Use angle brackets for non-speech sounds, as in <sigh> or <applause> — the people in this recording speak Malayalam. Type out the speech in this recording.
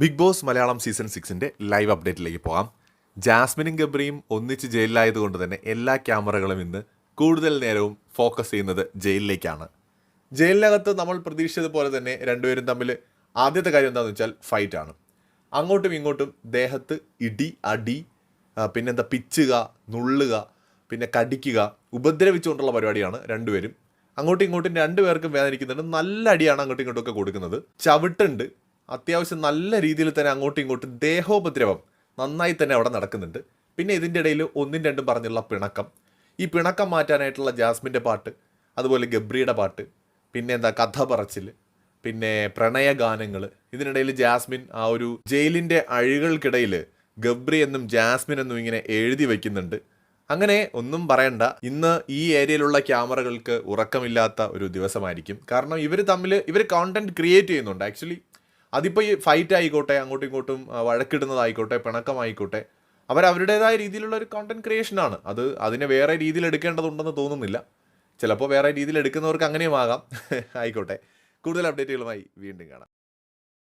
ബിഗ് ബോസ് മലയാളം സീസൺ സിക്സിന്റെ ലൈവ് അപ്ഡേറ്റിലേക്ക് പോകാം. ജാസ്മിനും ഗബ്രിയും ഒന്നിച്ച് ജയിലിലായതുകൊണ്ട് തന്നെ എല്ലാ ക്യാമറകളും ഇന്ന് കൂടുതൽ നേരവും ഫോക്കസ് ചെയ്യുന്നത് ജയിലിലേക്കാണ്. ജയിലിനകത്ത് നമ്മൾ പ്രതീക്ഷിച്ചതുപോലെ തന്നെ രണ്ടുപേരും തമ്മിൽ ആദ്യത്തെ കാര്യം എന്താണെന്ന് വെച്ചാൽ ഫൈറ്റാണ്. അങ്ങോട്ടും ഇങ്ങോട്ടും ദേഹത്ത് ഇടി അടി പിന്നെ പിന്നെന്താ പിച്ചുക നുള്ളുക പിന്നെ കടിക്കുക ഉപദ്രവിച്ചുകൊണ്ടുള്ള പരിപാടിയാണ് രണ്ടുപേരും. അങ്ങോട്ടും ഇങ്ങോട്ടും രണ്ടുപേർക്കും വേദനിക്കുന്നുണ്ട്. നല്ല അടിയാണ് അങ്ങോട്ടും ഇങ്ങോട്ടും ഒക്കെ കൊടുക്കുന്നത്. ചവിട്ടുണ്ട്. അത്യാവശ്യം നല്ല രീതിയിൽ തന്നെ അങ്ങോട്ടും ഇങ്ങോട്ടും ദേഹോപദ്രവം നന്നായി തന്നെ അവിടെ നടക്കുന്നുണ്ട്. പിന്നെ ഇതിന്റെ ഇടയിൽ ഒന്നും രണ്ടും പറഞ്ഞുള്ള പിണക്കം. ഈ പിണക്കം മാറ്റാനായിട്ടുള്ള ജാസ്മിന്റെ പാട്ട് അതുപോലെ ഗബ്രിയുടെ പാട്ട് പിന്നെ എന്താ കഥ പറച്ചിൽ പിന്നെ പ്രണയഗാനങ്ങൾ ഇതിനിടയിൽ ജാസ്മിൻ ആ ഒരു ജയിലിന്റെ അഴികൾക്കിടയിൽ ഗബ്രി എന്നും ജാസ്മിൻ എന്നും ഇങ്ങനെ എഴുതി വയ്ക്കുന്നുണ്ട് അങ്ങനെ ഒന്നും പറയണ്ട. ഇന്ന് ഈ ഏരിയയിലുള്ള ക്യാമറകൾക്ക് ഉറക്കമില്ലാത്ത ഒരു ദിവസമായിരിക്കും. കാരണം ഇവർ തമ്മിൽ ഇവർ കോണ്ടന്റ് ക്രിയേറ്റ് ചെയ്യുന്നുണ്ട്. ആക്ച്വലി അതിപ്പോൾ ഈ ഫൈറ്റ് ആയിക്കോട്ടെ അങ്ങോട്ടും ഇങ്ങോട്ടും വഴക്കിടുന്നതായിക്കോട്ടെ പിണക്കമായിക്കോട്ടെ അവർ അവരുടേതായ രീതിയിലുള്ള ഒരു കോണ്ടന്റ് ക്രിയേഷനാണ് അത് അതിനെ വേറെ രീതിയിൽ എടുക്കേണ്ടതുണ്ടെന്ന് തോന്നുന്നില്ല. ചിലപ്പോൾ വേറെ രീതിയിൽ എടുക്കുന്നവർക്ക് അങ്ങനെയുമാകാം <laughs> ആയിക്കോട്ടെ. കൂടുതൽ അപ്ഡേറ്റുകളുമായി വീണ്ടും കാണാം.